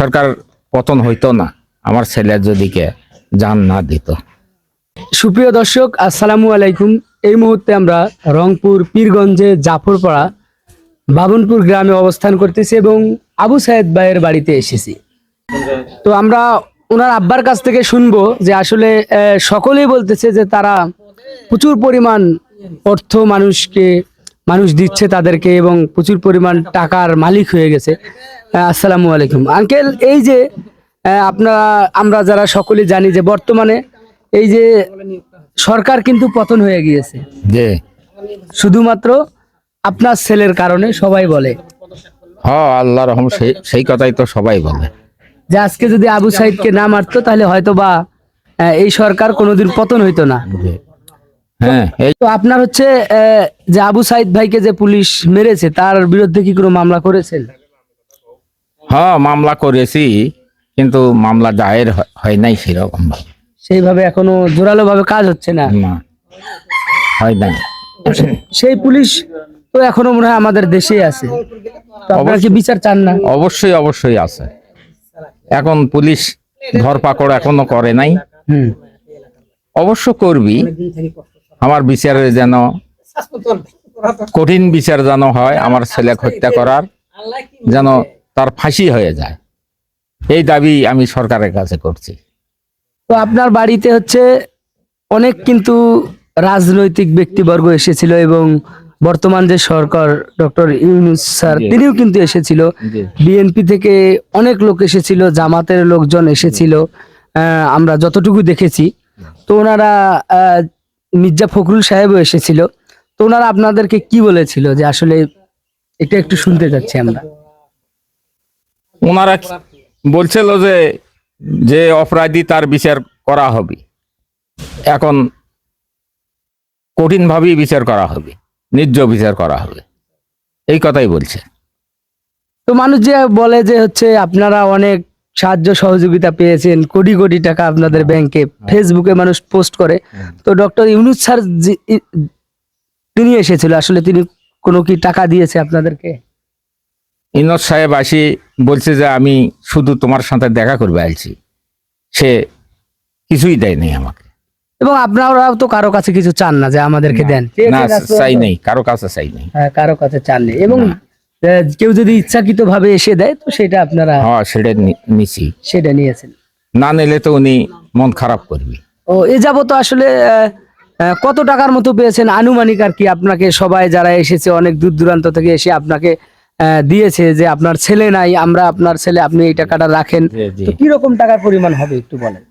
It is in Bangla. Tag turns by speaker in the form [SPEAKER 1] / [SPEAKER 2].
[SPEAKER 1] সরকার পতন হইতো না, আমার ছেলে যদি কে জান না দিত।
[SPEAKER 2] সুপ্রিয় দর্শক, আসসালামু আলাইকুম। এই মুহূর্তে আমরা রংপুর, পীরগঞ্জে জাফরপাড়া, বাবনপুর গ্রামে অবস্থান করতেছি এবং আবু সাহেদ ভাইয়ের বাড়িতে এসেছি। তো আমরা ওনার আব্বার কাছ থেকে শুনব যে আসলে সকলেই বলতেছে যে তারা প্রচুর পরিমাণ অর্থ মানুষকে, মানুষ দিচ্ছে তাদেরকে এবং প্রচুর পরিমাণ টাকার মালিক হয়ে গেছে। আসসালামু আলাইকুম। আঙ্কেল এই যে আপনারা আমরা যারা সকলে জানি যে বর্তমানে এই যে সরকার কিন্তু পতন হয়ে গিয়েছে।
[SPEAKER 1] যে
[SPEAKER 2] শুধুমাত্র আপনার ছেলের কারণে সবাই বলে।
[SPEAKER 1] হ আল্লাহ রহম সেই কথাই তো সবাই বলে।
[SPEAKER 2] যে আজকে যদি আবু সাইদকে না মারতো তাহলে হয়তো বা এই সরকার কোনোদিন পতন হইতো না।
[SPEAKER 1] হ্যাঁ এই
[SPEAKER 2] তো আপনার হচ্ছে যে আবু সাইদ ভাইকে যে পুলিশ মেরেছে তার বিরুদ্ধে কি কোনো মামলা করেছেন?
[SPEAKER 1] হ্যাঁ মামলা করেছি কিন্তু মামলা দায়ের হয়- নাই সেরকম।
[SPEAKER 2] সেইভাবে এখনও জোরালো ভাবে কাজ হচ্ছে না?
[SPEAKER 1] না হয় নাই।
[SPEAKER 2] সেই পুলিশ তো এখনও মনে হয় আমাদের দেশেই আছে। তো আপনারা কি বিচার চান না?
[SPEAKER 1] অবশ্যই অবশ্যই আছে। এখন পুলিশ ধরপাকড় এখনও করে নাই।
[SPEAKER 2] হুম।
[SPEAKER 1] অবশ্য করবি আমার বিচারে যেন কঠিন বিচার যেন হয় আমার ছেলে হত্যা করার যেন তার ফাঁসি হয়ে যায়। এই দাবি আমি সরকারের কাছে করছি।
[SPEAKER 2] তো আপনার বাড়িতে হচ্ছে অনেক কিন্তু রাজনৈতিক ব্যক্তিবর্গ এসেছিল এবং বর্তমান যে সরকার ডক্টর ইউনুস স্যার তিনিও কিন্তু এসেছিল। বিএনপি থেকে অনেক লোক এসেছিল জামাতের লোকজন এসেছিল আহ, আমরা যতটুকু দেখেছি। তো ওনারা আহ, মির্জা ফখরুল সাহেবও এসেছিল। তো ওনারা আপনাদেরকে কি বলেছিল যে আসলে এটা একটু শুনতে চাচ্ছি আমরা?
[SPEAKER 1] ওনারা বলছিল যে যে অপরাধী তার বিচার করা হবে। এখন কঠিন ভাবেই বিচার করা হবে নির্জ বিচার করা হবে। এই কথাই বলছে।
[SPEAKER 2] তো মানুষ যে বলে যে হচ্ছে আপনারা অনেক সাহায্য সহযোগিতা পেয়েছেন, কোটি কোটি টাকা আপনাদের ব্যাংকে ফেসবুকে মানুষ পোস্ট করে। তো ডক্টর ইউনুস স্যার তিনি এসেছিল, আসলে তিনি কোনো কি টাকা দিয়েছে আপনাদেরকে?
[SPEAKER 1] ইনর সাহেব আসি বলছে যে আমি শুধু তোমার সাথে দেখা করবে আইছি। সে কিছুই দেয়নি আমাকে।
[SPEAKER 2] এবং আপনারাও তো কারও কাছে কিছু চান না যে আমাদেরকে দেন।
[SPEAKER 1] না চাই নেই কারও কাছে চাই নেই।
[SPEAKER 2] হ্যাঁ, কারও কাছে চাননি এবং কেউ যদি ইচ্ছাকৃত ভাবে এসে দেয় তো সেটা আপনারা
[SPEAKER 1] হ্যাঁ সেটা নিছি।
[SPEAKER 2] সেটা নিয়েছেন।
[SPEAKER 1] না নিলে তো উনি মন খারাপ করবে।
[SPEAKER 2] ও এ যাবত আসলে কত টাকার মতো পেয়েছেন? আনুমানিক আর কি আপনাকে সবাই যারা এসেছে অনেক দূর দূরান্ত থেকে এসে আপনাকে দিয়েছে যে আপনার ছেলে নাই আমরা আপনার ছেলে আপনি এই টাকাটা রাখেন। তো কীরকম টাকার পরিমাণ হবে একটু বলেন